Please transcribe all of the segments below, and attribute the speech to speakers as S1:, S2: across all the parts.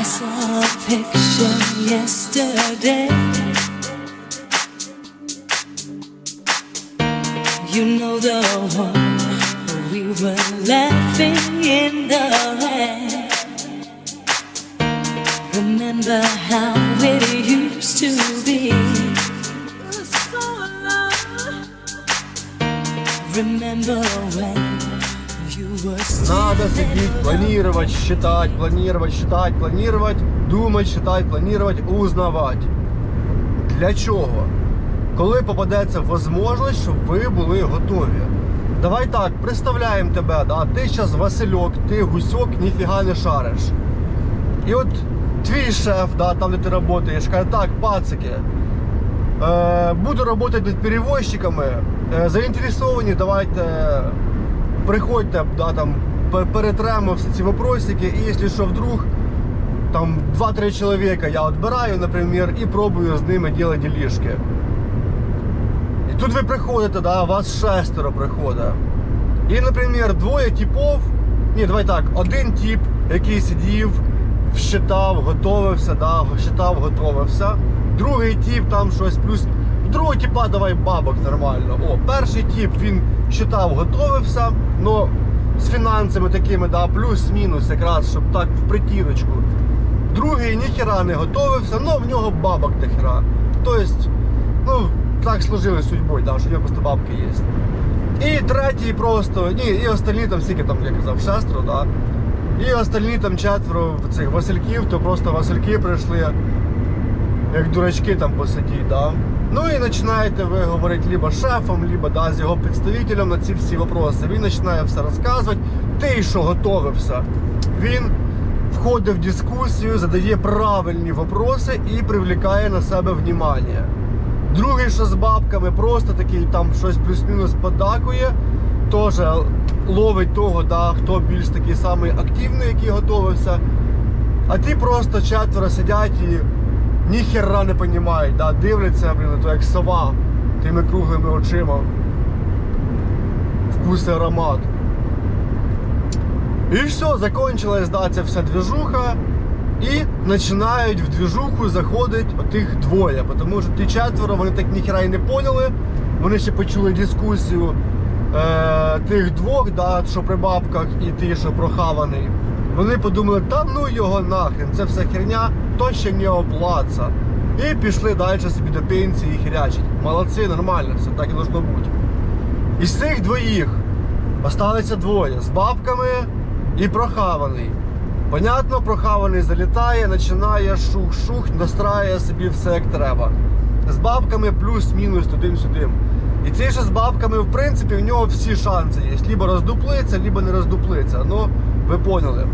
S1: I saw a picture yesterday. You know the one we were laughing in the rain. Remember how it used to be. Remember when
S2: Надо сидеть, планировать, считать, планировать, считать, планировать, думать, считать, планировать, узнавать. Для чого? Коли попадеться можливість, щоб ви були готові. Давай так, представляємо тебе, да? ти зараз Васильок, ти гусьок, ніфіга не шариш. І от твій шеф, да, там де ти працюєш, каже, так, пацики, е, буду працювати над перевозчиками, е, заінтересовані, давайте приходьте, да, там, перетремо всі ці вопросики, і якщо що вдруг, там 2-3 чоловіка я відбираю, наприклад, і пробую з ними робити ділішки. І тут ви приходите, да, вас шестеро приходить. І, наприклад, двоє типов, ні, давай так, один тип, який сидів, считав, готовився, да, считав, готовився. Другий тип там щось плюс. Другого типа давай бабок нормально. О, перший тип він считав, готовився, но з фінансами такими, да, плюс-мінус, якраз, щоб так в притірочку. Другий ніхера не готовився, але в нього бабок дохера. Тобто, ну, так сложилось судьбою, да, що в нього просто бабки є. І третій просто, ні, і остальні там скільки там, я казав, шестеро, да. І остальні там четверо цих Васильків, то просто Васильки прийшли, як дурачки там посидіть, да. Ну і починаєте ви говорити либо шефом, либо да, з його представителем на ці всі вопроси. Він починає все розказувати. Ти що готовився? Він входить в дискусію, задає правильні вопроси і привлікає на себе внимання. Другий, що з бабками, просто такий там щось плюс-мінус подакує, теж ловить того, да, хто більш такий самий активний, який готовився. А ті просто четверо сидять і ніхера не розуміють, да, дивляться, блін, то як сова тими круглими очима. Вкус і аромат. І все, закончилась да, вся движуха. І починають в движуху заходить отих двоє. Тому що ті четверо вони так ніхера й не поняли. Вони ще почули дискусію е, тих двох, да, що при бабках, і ті, що прохаваний. Вони подумали, та ну його нахрен, це вся херня, то ще не оплаца. І пішли далі собі до пенсії і херячить. Молодці, нормально, все так і должно бути. Із цих двоїх осталися двоє з бабками і прохаваний. Понятно, прохаваний залітає, починає шух-шух, настраює собі все як треба. З бабками плюс-мінус тудим-сюдим. І цей же з бабками, в принципі, в нього всі шанси є. Либо роздуплиться, либо не роздуплиться. Ну, ви поняли.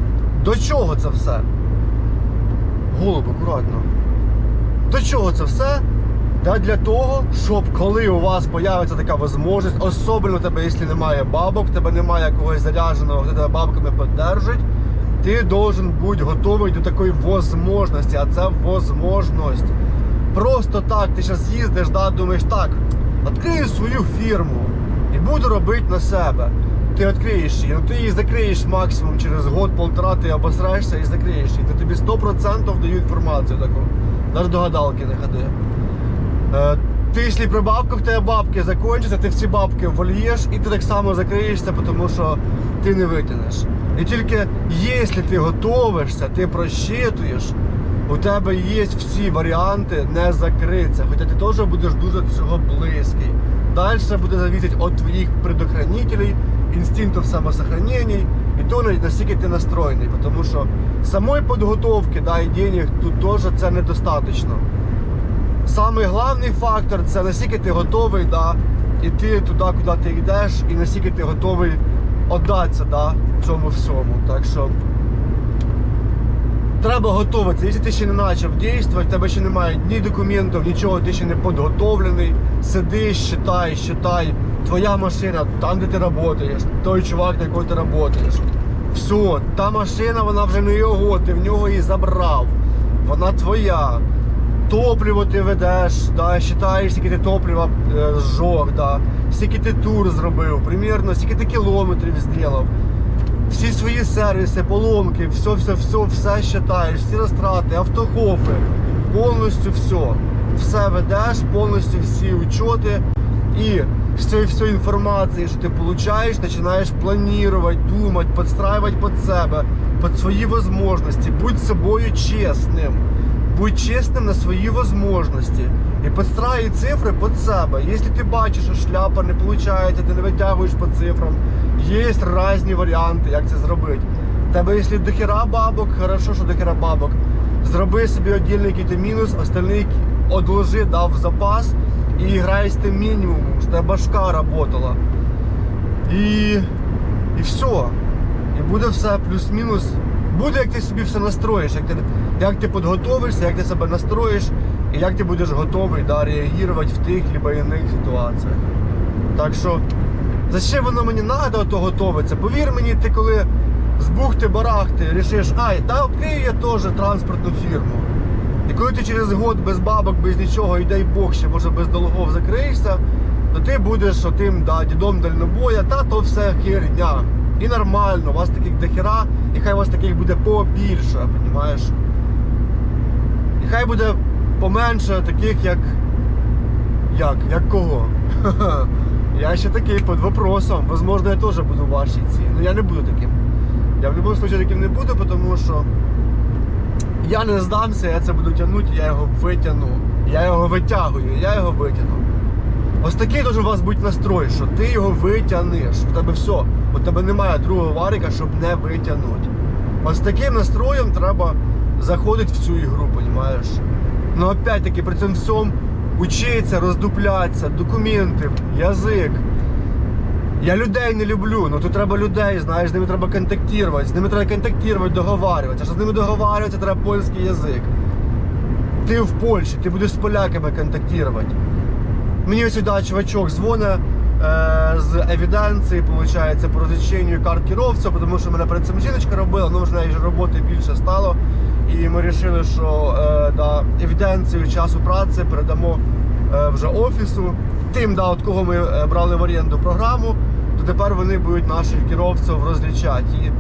S2: До чого це все? Голуб, акуратно. До чого це все? Та для того, щоб коли у вас появиться така можливість, особливо тебе, якщо немає бабок, тебе немає когось зарядженого, хто тебе бабками піддержить, ти должен бути готовий до такої возможності, а це возможність. Просто так, ти зараз їздиш, да, думаєш, так, відкрию свою фірму і буду робити на себе. Ти відкриєш її, ну ти її закриєш максимум через год-полтора, ти обосраєшся і закриєш її. Це тобі 100% даю інформацію таку. Навіть до гадалки не ходи. Е, Ти, якщо при бабках в тебе бабки закінчаться, ти всі бабки вольєш і ти так само закриєшся, тому що ти не витягнеш. І тільки якщо ти готовишся, ти просчитуєш, у тебе є всі варіанти не закритися, хоча ти теж будеш дуже цього близький. Далі буде зависіти від твоїх предохранителей, інстинктів самосохранення і то наскільки ти настроєний, тому що самої підготовки да, і денег тут теж це недостатньо. Самий головний фактор це наскільки ти готовий да, іти туди, куди ти йдеш, і наскільки ти готовий віддатися да, цьому всьому. Так що треба готуватися. Якщо ти ще не почав дійство, в тебе ще немає ні документів, нічого, ти ще не підготовлений. Сидиш, считай, считай. Твоя машина, там, де ти працюєш, той чувак, на якого ти працюєш. Все, та машина, вона вже не його, ти в нього її забрав. Вона твоя. Топливо ти ведеш, да, вважаєш, скільки ти топлива е, зжег, да, скільки ти тур зробив, примірно, скільки ти кілометрів зробив. Всі свої сервіси, поломки, все, все, считаєш, всі розтрати, автохофи, повністю все. Все ведеш, повністю всі учоти. І з цієї всієї інформації, що ти получаєш, починаєш планувати, думати, підстраювати під себе, під свої можливості. Будь собою чесним. Будь чесним на свої можливості. І підстраюй цифри під себе. Якщо ти бачиш, що шляпа не виходить, ти не витягуєш по цифрам, є різні варіанти, як це зробити. Тебе, якщо дохера бабок, хорошо, що дохера бабок. Зроби собі віддільний якийсь мінус, остальний одложи, дав запас і грай з тим мінімумом, щоб тебе башка работала. І, і все. І буде все плюс-мінус. Буде, як ти собі все настроїш, як ти, як ти підготовишся, як ти себе настроїш, і як ти будеш готовий да, реагувати в тих либо інших ситуаціях. Так що, за що воно мені треба ото готовиться? Повір мені, ти коли з бухти-барахти рішиш, ай, та відкрию я теж транспортну фірму. І коли ти через год без бабок, без нічого, і дай Бог, ще може без долгов закриєшся, то ти будеш отим да, дідом дальнобоя, та то все херня. І нормально, у вас таких дохера, і хай у вас таких буде побільше, розумієш? І хай буде поменше таких, як. Як? Як кого? Я ще такий під вопросом. Возможно, я теж буду в вашій ці. Ну я не буду таким. Я в будь-якому випадку таким не буду, тому що я не здамся, я це буду тягнути, я його витягну. Я його витягую, я його витягну. Ось такий дуже у вас бути настрой, що ти його витягнеш. У тебе все. У тебе немає другого варіка, щоб не витягнути. Ось таким настроєм треба заходити в цю ігру, розумієш? Ну опять-таки при цьому всьому учитися, роздуплятися, документи, язик. Я людей не люблю, ну тут треба людей, знаєш, з ними треба контактувати, з ними треба контактувати, договарюватися. А щоб з ними договарюватися, треба польський язик. Ти в Польщі, ти будеш з поляками контактувати. Мені сюди чувачок дзвонить е, з евіденції, виходить, по розліченню карт керовця, тому що мене перед цим жіночка робила, ну вже неї роботи більше стало. І ми вирішили, що е, да, евіденцію часу праці передамо е, вже офісу. Тим, да, от кого ми е, брали в оренду програму, то тепер вони будуть наших керовців розлічати. І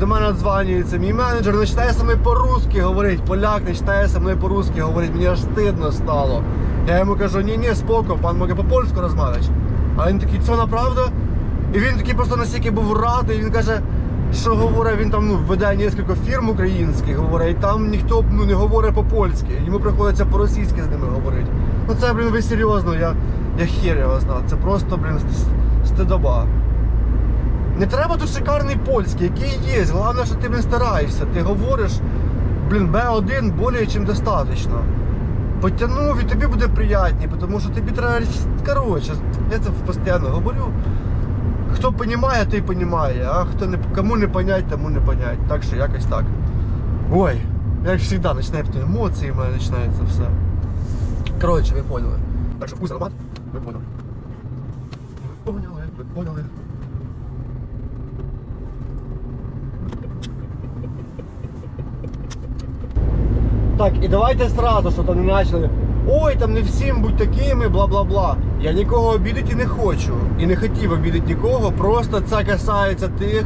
S2: до мене дзвонюється мій менеджер, не читає саме по-русски говорить, поляк не читає саме по-русски говорить, мені аж стидно стало. Я йому кажу, ні, ні, споко, пан може по-польську розмовляти. А він такий, це правда? І він такий просто настільки був радий, він каже, що говорить, він там ну, веде кілька фірм українських, говорить, і там ніхто ну, не говорить по-польськи. Йому приходиться по-російськи з ними говорити. Ну це, блін, ви серйозно, я, я хер його знаю. Це просто, блін, ст- стидоба. Не треба тут шикарний польський, який є. Головне, що ти не стараєшся. Ти говориш, блін, Б1 більше, ніж достатньо. Потягнув і тобі буде приємніше, тому що тобі треба. Коротше, я це постійно говорю. Хто розуміє, той розуміє, а хто не кому не понять, тому не понять. Так що якось так. Ой, як завжди, починають емоції, мене починається все. Коротше, ви поняли. Так що вкус аромат, ви поняли. Ви поняли, ви поняли. Так, і давайте сразу, що там не почали. Ой, там не всім будь такими, бла-бла-бла. Я нікого обідати не хочу. І не хотів обідати нікого. Просто це касається тих,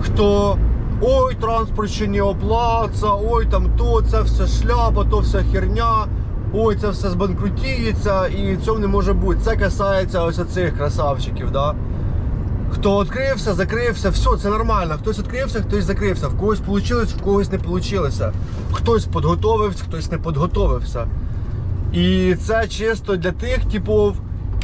S2: хто. Ой, транспорт ще не оплатиться, ой, там то, це все шляпа, то все херня, ой, це все збанкрутіється і цього не може бути. Це касається ось цих красавчиків, да? Хто відкрився, закрився, все, це нормально. Хтось відкрився, хтось закрився. В когось вийшло, в когось не вийшло. Хтось підготовився, хтось не підготовився. І це чисто для тих типів,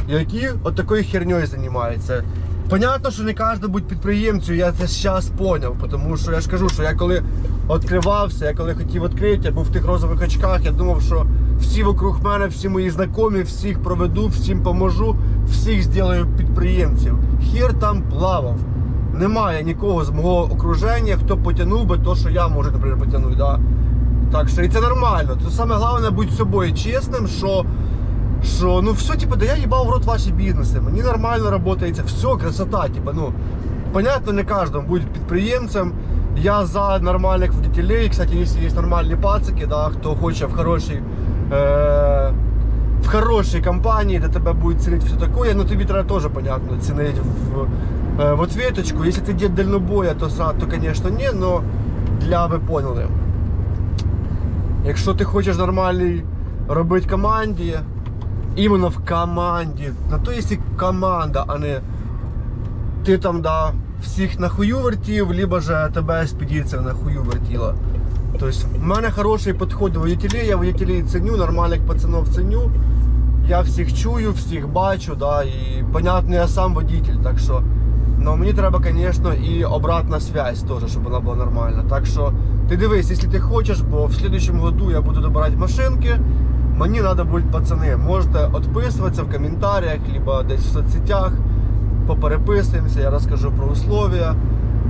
S2: які от такою херньою займаються. Понятно, що не кожен будь підприємцем, я це зараз зрозумів, тому що я ж кажу, що я коли відкривався, я коли хотів відкрити, я був в тих розових очках, я думав, що всі вокруг мене, всі мої знайомі, всіх проведу, всім поможу, всіх зроблю підприємців. Хір там плавав. Немає нікого з мого окруження, хто потягнув би то, що я можу, наприклад, потягнути. Да? Так що і це нормально. Це саме головне бути собою чесним, що, що ну все, типу, да я їбав в рот ваші бізнеси, мені нормально працюється, все, красота, типу, ну. Понятно, не кожному буде підприємцем. Я за нормальних водителей. Кстати, якщо є нормальні пацики, да, хто хоче в хорошій, е, в хорошій компанії, де тебе будуть цінити все таке, ну тобі треба теж, понятно, цінити в Э, в ответочку, если ты дед дальнобоя, то, то конечно, не, но для ви поняли. Якщо ти хочеш нормальний робити команді, іменно в команді, на то є команда, а не ти там да, всіх на хую вертів, либо же тебе експедиція на хую вертіла. Тобто, в мене хороший підход до водителей, я водителей ценю, нормальних пацанов ценю. Я всіх чую, всіх бачу, да, і понятно, я сам водитель, так що. Ну мені треба, звісно, і обратна связь теж, щоб вона була нормальна. Так що ти дивись, якщо ти хочеш, бо в слідчому году я буду добирати машинки, мені треба будуть пацани. Можете відписуватися в коментарях, либо десь в соцсетях, попереписуємося, я розкажу про условия.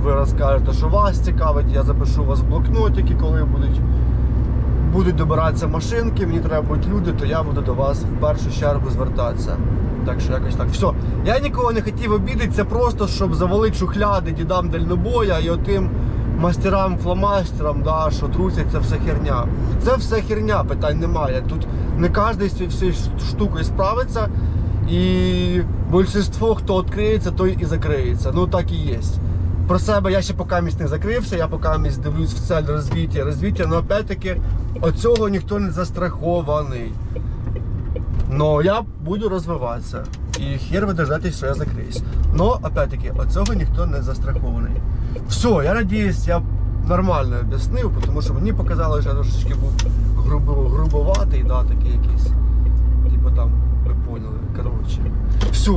S2: Ви розкажете, що вас цікавить, я запишу вас в блокнотики, коли будуть, будуть добиратися машинки, мені треба будуть люди, то я буду до вас в першу чергу звертатися. Так що якось так. Все. Я нікого не хотів обідати, це просто щоб завалити шухляди дідам дальнобоя і отим мастерам, фломастерам, да, що трусять, це все херня. Це все херня, питань немає. Тут не кожен з цією штукою справиться. І більшість, хто відкриється, той і закриється. Ну так і є. Про себе я ще поки місць не закрився, я поки місць дивлюсь в цель розвиття, розвиття, але опять-таки від цього ніхто не застрахований. Но я буду розвиватися. І хер ви дождетесь, що я закриюсь. Но, опять-таки, від цього ніхто не застрахований. Все, я надіюсь, я нормально об'яснив, тому що мені показалося, що я трошечки був грубо, грубоватий, да, такий якийсь. Типу там, ви поняли, коротше. Все,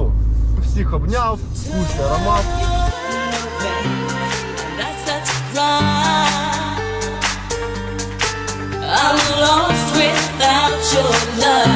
S2: всіх обняв, вкусний аромат.
S1: I'm lost without your